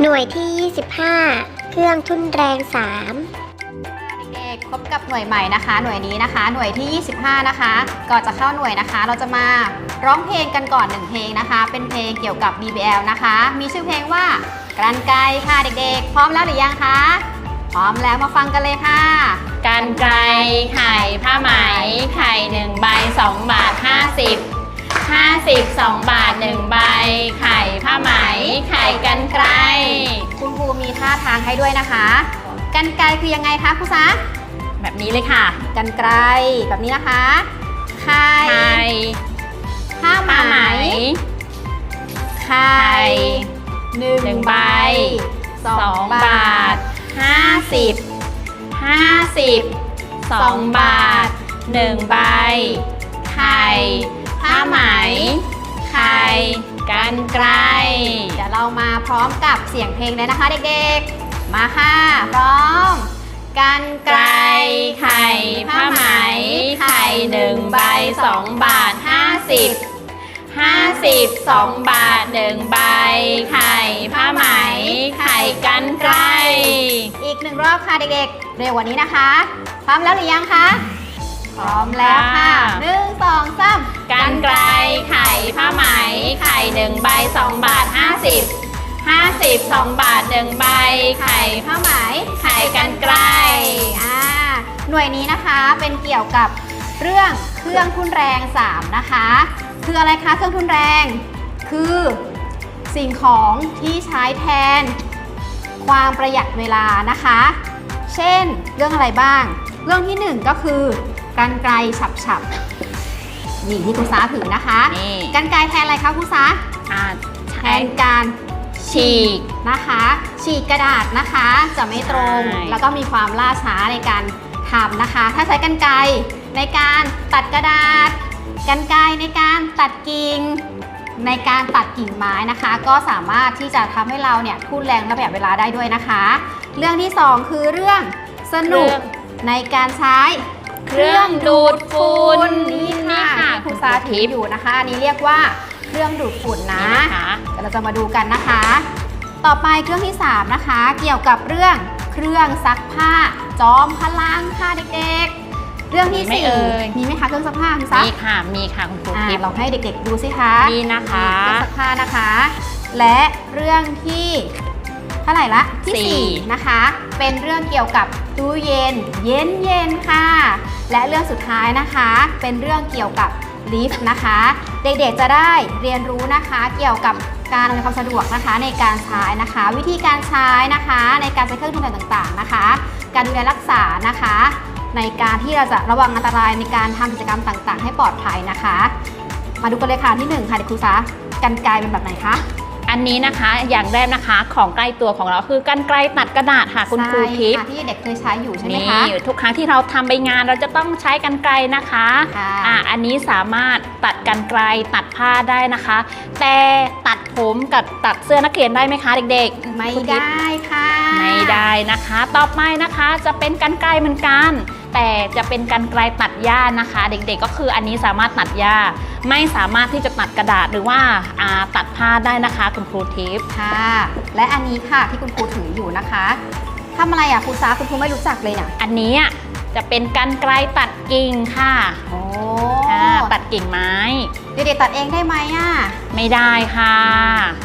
หน่วยที่ 25 เครื่องทุนแรงเด็กๆพบกับหน่วยใหม่นะคะ หน่วยนี้นะคะ หน่วยที่ 25 นะคะ ก่อนจะเข้าหน่วยนะคะ เราจะมาร้องเพลงกันก่อนหนึ่งเพลงนะคะ เป็นเพลงเกี่ยวกับ BBL นะคะ มีชื่อเพลงว่ากรันไกรค่ะเด็กๆ พร้อมแล้วหรือยังคะ พร้อมแล้วมาฟังกันเลยค่ะกันไกลไข่ผ้าไหม ไข่หนึ่งใบสองบาทห้าสิบ ห้าสิบสองบาทหนึ่งใบ ไข่ผ้าไหม ไข่กันไกล คุณครูมีท่าทางให้ด้วยนะคะ กันไกรคือยังไงคะครูซะแบบนี้เลยค่ะ กันไกรแบบนี้นะคะ ไข่ไข่ผ้าไหม ผ้าไหม ไข่ไข่หนึ่งหนึ่งใบใบสอสองงบาบาททห้าสิบห้าสิบสองบาทหนึ่งใบ ไข่ ผ้าไหม ไข่ กันไกล เดี๋ยวเรามาพร้อมกับเสียงเพลงเลยนะคะเด็กๆ มาค่ะ พร้อม กันไกล ไข่ ผ้าไหม ไข่หนึ่งใบสองบาทห้าสิบห้าสิบสองบาทหนึ่งใบ ไข่ ผ้าไหม ไข่กันไกล อีกหนึ่งรอบค่ะเด็กๆ เร็วกว่านี้นะคะ พร้อมแล้วหรือยังคะ พร้อมแล้วค่ะามกันไกล ไข่ผ้าไหม ไข่หนึ่งใบสองบาทห้าสิบห้าสิบสองบาทหนึ่งใบ ไข่ผ้าไหม ไข่กันไกลอ่าหน่วยนี้นะคะเป็นเกี่ยวกับเรื่องเครื่องทุนแรง 3 นะคะ คืออะไรคะ เครื่องทุนแรง คือสิ่งของที่ใช้แทน ความประหยัดเวลานะคะ เช่นเรื่องอะไรบ้าง เรื่องที่หนึ่งก็คือกันไกลฉับๆ นี่ที่คุณซาถือนะคะนี่กันไกลแทนอะไรคะคุณซาอ่าแทใช้นการฉีกนะคะ ฉีกกระดาษนะคะจะไม่ตรงใช่แล้วก็มีความล่าช้าในการทำนะคะ ถ้าใช้กันไกรในการตัดกระดาษกันไกรในการตัดกิ่งในการตัดกิ่งไม้นะคะ ก็สามารถที่จะทำให้เราเนี่ยทุ่นแรงและประหยัดเวลาได้ด้วยนะคะ เรื่องที่สองคือเรื่องสนุกเรื่องในการใช้ เครื่องดูดฝุ่นนี่ค่ะนี่ค่ะที่คุณซาถืออยู่นะคะ อันนี้เรียกว่าเครื่องดูดฝุ่นนะนี่นะคะเดี๋ยวเราจะมาดูกันนะคะ ต่อไปเครื่องที่ 3 นะคะ เกี่ยวกับเรื่องเครื่องซักผ้า จอมพลังค่ะเด็กๆ เรื่องที่มีไหมสี่เอ่ยมีไหมคะเครื่องซักผ้าคุณซักมีค่ะมีค่ะคุณครูอ่าทิพย์เราให้เด็กๆดูสิคะนี่นะคะเครื่องซักผ้านะคะ และเรื่องที่ เท่าไหร่ละที่สี่สี่นะคะ เป็นเรื่องเกี่ยวกับตู้เย็น เย็นเย็นๆค่ะ และเรื่องสุดท้ายนะคะ เป็นเรื่องเกี่ยวกับลิฟต์นะคะ เด็กๆจะได้เรียนรู้นะคะเกี่ยวกับการอำนวยความสะดวกนะคะในการใช้นะคะ วิธีการใช้นะคะ ในการใช้เครื่องทุนต่างๆนะคะ การดูแลรักษานะคะ ในการที่เราจะระวังอันตรายในการทำกิจกรรมต่าง ๆ ให้ปลอดภัยนะคะ มาดูกันเลยค่ะที่หนึ่งค่ะเด็กครูซากันไกลเป็นแบบไหนคะ อันนี้นะคะอย่างแรกนะคะของใกล้ตัวของเราคือกันไกลตัดกระดาษค่ะคุณครูทิพย์ใช่ะที่เด็กเคยใช้อยู่ใช่ไหมนี่คะทุกครั้งที่เราทำใบงานเราจะต้องใช้กันไกลนะคะค่ะอะอันนี้สามารถตัดกันไกลตัดผ้าได้นะคะ แต่ตัดผมกับตัดเสื้อนักเรียนได้ไหมคะเด็กๆ ไม่คุณทิพย์ได้ค่ะ ไม่ได้นะคะ ต่อไปนะคะจะเป็นกันไกลเหมือนกัน แต่จะเป็นกันไกลตัดหญ้านะคะ เด็กๆก็คืออันนี้สามารถตัดหญ้า ไม่สามารถที่จะตัดกระดาษหรือว่าอ่าตัดผ้าได้นะคะคุณครูทิพย์ค่ะ และอันนี้ค่ะที่คุณครูถืออยู่นะคะทำอะไรอะครูซาคุณครูไม่รู้จักเลยเนี่ยอันนี้อะจะเป็นกันไกลตัดกิ่งค่ะโอ้อ่าตัดกิ่งไม้ เด็กๆตัดเองได้ไหมอะ ไม่ได้ค่ะ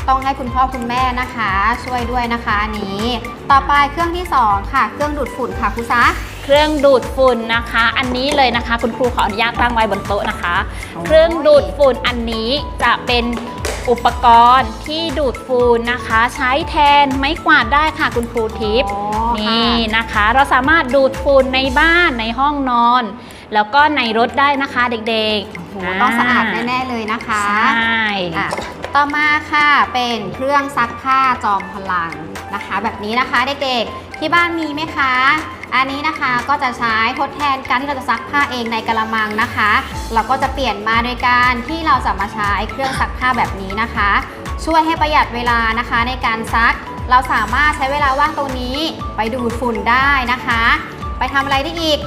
ต้องให้คุณพ่อคุณแม่นะคะ ช่วยด้วยนะคะอันนี้ ต่อไปเครื่องที่สองค่ะ เครื่องดูดฝุ่นค่ะครูซา เครื่องดูดฝุ่นนะคะ อันนี้เลยนะคะ คุณครูขออนุญาตตั้งไว้บนโต๊ะนะคะ เครื่องดูดฝุ่นอันนี้จะเป็นอุปกรณ์ที่ดูดฝุ่นนะคะ ใช้แทนไม้กวาดได้ค่ะคุณครูทิพย์อ๋อนี่นะคะ เราสามารถดูดฝุ่นในบ้านในห้องนอน แล้วก็ในรถได้นะคะเด็กโอ้โหต้องสะอาดแน่ๆเลยนะคะใช่อะต่อมาค่ะเป็นเครื่องซักผ้าจอมพลังนะคะ แบบนี้นะคะเด็กๆ ที่บ้านมีไหมคะ อันนี้นะคะก็จะใช้ทดแทนการที่เราจะซักผ้าเองในกระมังนะคะ เราก็จะเปลี่ยนมาโดยการที่เราจะมาใช้เครื่องซักผ้าแบบนี้นะคะ ช่วยให้ประหยัดเวลานะคะในการซัก เราสามารถใช้เวลาว่างตรงนี้ไปดูดฝุ่นได้นะคะ ไปทำอะไรได้อีก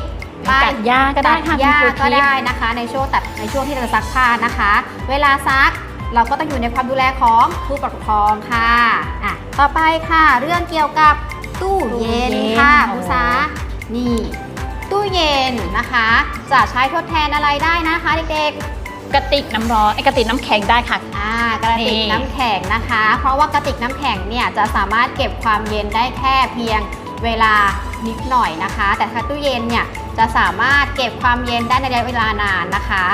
ไปตัดหญ้าก็ได้ค่ะตัหญ้าคุณครูก็ทิพย์ได้นะคะ ในช่วงตัดในช่วงที่เราจะซักผ้านะคะ เวลาซักเราก็ต้องอยู่ในความดูแลของผู้ปกครองค่ะอะ ต่อไปค่ะ เรื่องเกี่ยวกับ ตู้เย็นตู้เย็นค่ะโอ้คุณซานี่ ตู้เย็นนะคะ จะใช้ทดแทนอะไรได้นะคะเด็กๆกระติกน้ำร้อนไอ้กระติกน้ำแข็งได้ค่ะ อ่ากระติกนี่น้ำแข็งนะคะ เพราะว่ากระติกน้ำแข็งเนี่ยจะสามารถเก็บความเย็นได้แค่เพียงเวลานิดหน่อยนะคะ แต่ถ้าตู้เย็นเนี่ยจะสามารถเก็บความเย็นได้ในระยะเวลานานนะคะ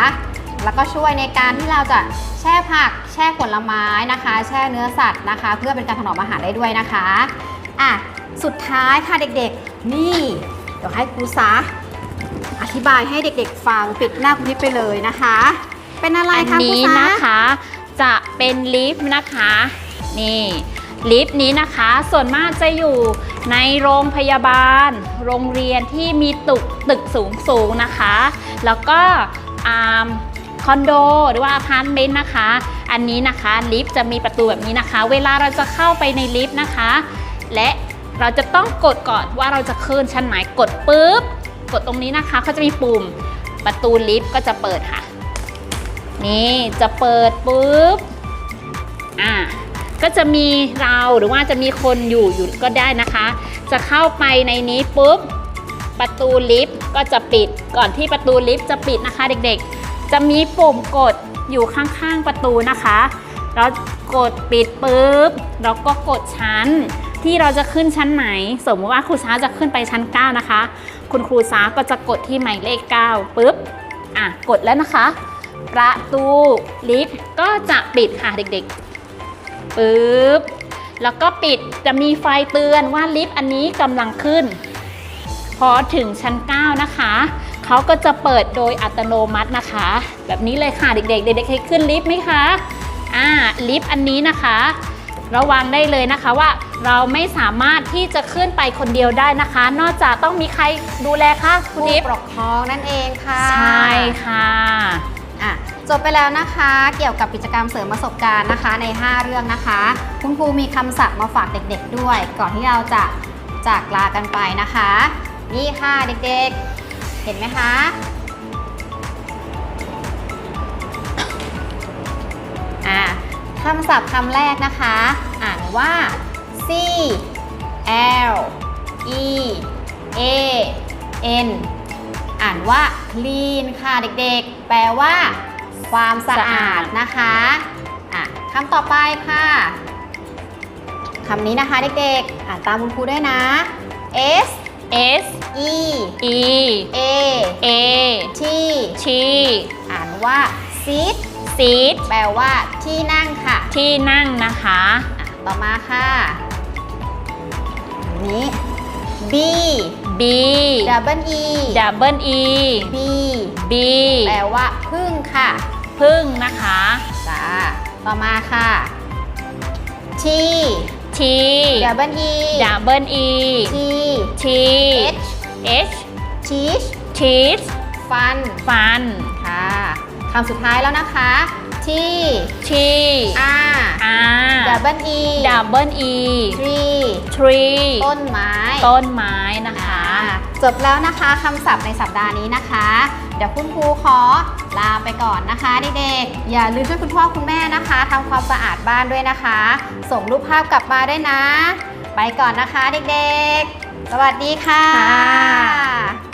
แล้วก็ช่วยในการที่เราจะแช่ผัก แช่ผลไม้นะคะ แช่เนื้อสัตว์นะคะ เพื่อเป็นการถนอมอาหารได้ด้วยนะคะอะ สุดท้ายค่ะเด็กๆ นี่ เดี๋ยวให้ครูซาอธิบายให้เด็กๆ ฟังปิดหน้าคุณนิดไปเลยนะคะ เป็นอะไรอันคะครูนี้ซานะคะ จะเป็นลิฟต์นะคะ นี่ลิฟต์นี้นะคะ ส่วนมากจะอยู่ในโรงพยาบาล โรงเรียนที่มีตึกตึกสูงสูงๆนะคะ แล้วก็อ่าคอนโดหรือว่าอพาร์ตเมนต์นะคะ อันนี้นะคะลิฟต์จะมีประตูแบบนี้นะคะ เวลาเราจะเข้าไปในลิฟต์นะคะ และ เราจะต้องกดก่อนว่าเราจะขึ้นชั้นไหนกดปุ๊บ กดตรงนี้นะคะเขาจะมีปุ่มประตูลิฟต์ก็จะเปิดค่ะ นี่จะเปิดปุ๊บอ่าก็จะมีเราหรือว่าจะมีคนอยู่อยู่ก็ได้นะคะ จะเข้าไปในนี้ปุ๊บประตูลิฟต์ก็จะปิดก่อนที่ประตูลิฟต์จะปิดนะคะเด็กๆ จะมีปุ่มกดอยู่ข้างๆประตูนะคะ เรากดปิดปุ๊บเราก็กดชั้น ที่เราจะขึ้นชั้นไหน สมมติว่าครูซ้าจะขึ้นไปชั้น 9 นะคะ คุณครูซ้าก็จะกดที่หมายเลข 9ปุ๊บอะกดแล้วนะคะ ประตูลิฟต์ก็จะปิดค่ะเด็กๆปึ๊บแล้วก็ปิดจะมีไฟเตือนว่าลิฟต์อันนี้กำลังขึ้น พอถึงชั้น 9 นะคะเขาก็จะเปิดโดยอัตโนมัตินะคะ แบบนี้เลยค่ะเด็กๆ เด็กๆเคยขึ้นลิฟต์ไหมคะอ่าลิฟต์อันนี้นะคะ ระวังได้เลยนะคะว่าเราไม่สามารถที่จะขึ้นไปคนเดียวได้นะคะ นอกจากต้องมีใครดูแลคะคุณผู้ลิฟต์ปกครองนั่นเองค่ะใช่ค่ะอะ จบไปแล้วนะคะ เกี่ยวกับกิจกรรมเสริมประสบการณ์นะคะใน 5 เรื่องนะคะ คุณครูมีคำศัพท์มาฝากเด็กๆด้วย ก่อนที่เราจะจากลากันไปนะคะ นี่ค่ะเด็กๆ เห็นไหมคะอะ คำศัพท์คำแรกนะคะ อ่านว่า C L E A N อ่านว่า clean ค่ะเด็กๆ แปลว่า ความสะอาดนะคะอะคำต่อไปค่ะคำนี้นะคะเด็กๆ อ่านตามคุณครูด้วยนะ S S E E A A T ชีอ่านว่า sit ซีทแปลว่าที่นั่งค่ะที่นั่งนะคะ อะต่อมาค่ะอันนี้ B B double E double E B B แปลว่าพึ่งค่ะ พึ่งนะคะจ้าต่อมาค่ะ T T double E double E T T H H teach teeth fun ฟันค่ะ คำสุดท้ายแล้วนะคะ T T R R double E double E tree tree ต้นไม้ ต้นไม้นะคะอ่าจบแล้วนะคะคำศัพท์ในสัปดาห์นี้นะคะ เดี๋ยวคุณครูขอลาไปก่อนนะคะเด็กๆอย่าลืมช่วยคุณพ่อคุณแม่นะคะทำความสะอาดบ้านด้วยนะคะ ส่งรูปภาพกลับมาด้วยนะ ไปก่อนนะคะเด็กๆ สวัสดีค่ะค่ะ